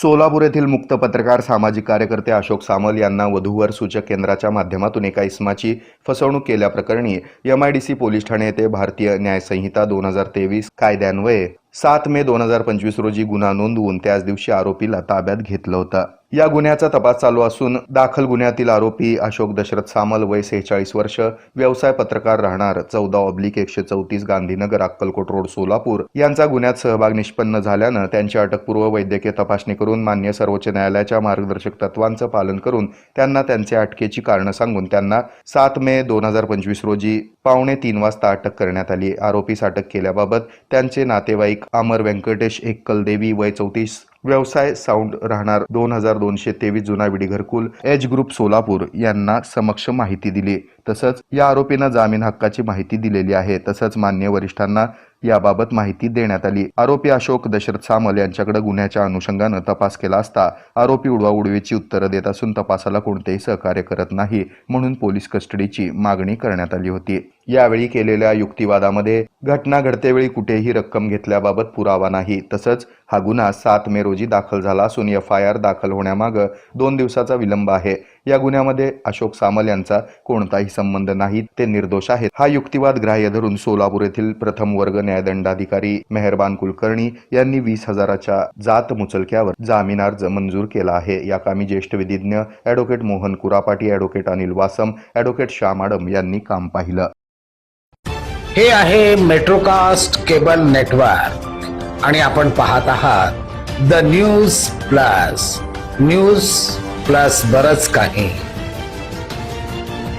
सोलापूर येथील मुक्त पत्रकार सामाजिक कार्यकर्ते अशोक सामल यांना वधूवर सूचक केंद्राच्या माध्यमातून एका इसमाची फसवणूक केल्याप्रकरणी M I D C police Thane येथे भारतीय न्यायसंहिता दोन हजार तेवीस कायद्यान्वये सात मे दोन हजार पंचवीस रोजी गुन्हा नोंदवून त्याच दिवशी आरोपीला ताब्यात घेतलं होतं. या गुन्ह्याचा तपास चालू असून दाखल गुन्ह्यातील आरोपी अशोक दशरथ सामल वय सेहेचाळीस वर्ष व्यवसाय पत्रकार राहणार चौदा ऑब्लिक एकशे चौतीस गांधीनगर अक्कलकोट रोड सोलापूर. यांचा गुन्ह्यात सहभाग निष्पन्न झाल्यानं त्यांची अटकपूर्व वैद्यकीय तपासणी करून मान्य सर्वोच्च न्यायालयाच्या मार्गदर्शक तत्वांचं पालन करून त्यांना त्यांचे अटकेची कारणं सांगून त्यांना सात मे दोन हजार पंचवीस रोजी पावणे तीन वाजता अटक करण्यात आली. आरोपीस अटक केल्याबाबत त्यांचे नातेवाईक अमर व्यंकटेश एक्कलदेवी वय चौतीस व्यवसाय साऊंड राहणार दोन हजार दोनशे तेवीस जुना विडी घरकुल एच ग्रुप सोलापूर यांना समक्ष माहिती दिली. तसंच या आरोपींना जामीन हक्काची माहिती दिलेली आहे. तसंच मान्य वरिष्ठांना याबाबत माहिती देण्यात आली. आरोपी अशोक दशरथ सामल यांच्याकडे गुन्ह्याच्या अनुषंगानं तपास केला असता आरोपी उडवाउडवीची उत्तरं देत असून तपासाला कोणतेही सहकार्य करत नाही म्हणून पोलीस कस्टडीची मागणी करण्यात आली होती. यावेळी केलेल्या युक्तिवादामध्ये घटना घडतेवेळी कुठेही रक्कम घेतल्याबाबत पुरावा नाही. तसंच हा गुन्हा सात मे रोजी दाखल झाला असून एफ आय आर दाखल होण्यामागं दोन दिवसाचा विलंब आहे. या गुन्ह्यामध्ये अशोक सामल यांचा कोणताही संबंध नाही ते निर्दोष आहेत. हा युक्तिवाद ग्राह्य धरून सोलापूर येथील प्रथम वर्ग न्यायदंडाधिकारी मेहरबान कुलकर्णी यांनी वीस हजाराच्या जात मुचलक्यावर जामीन अर्ज मंजूर केला आहे. या कामी ज्येष्ठ विधिज्ञ advocate Mohan Kurapati advocate Anil Vasam advocate Shyam Adam यांनी काम पाहिलं. हे आहे मेट्रोकास्ट केबल नेटवर्क आणि आपण पाहत आहात the news plus. News plus बरच काही.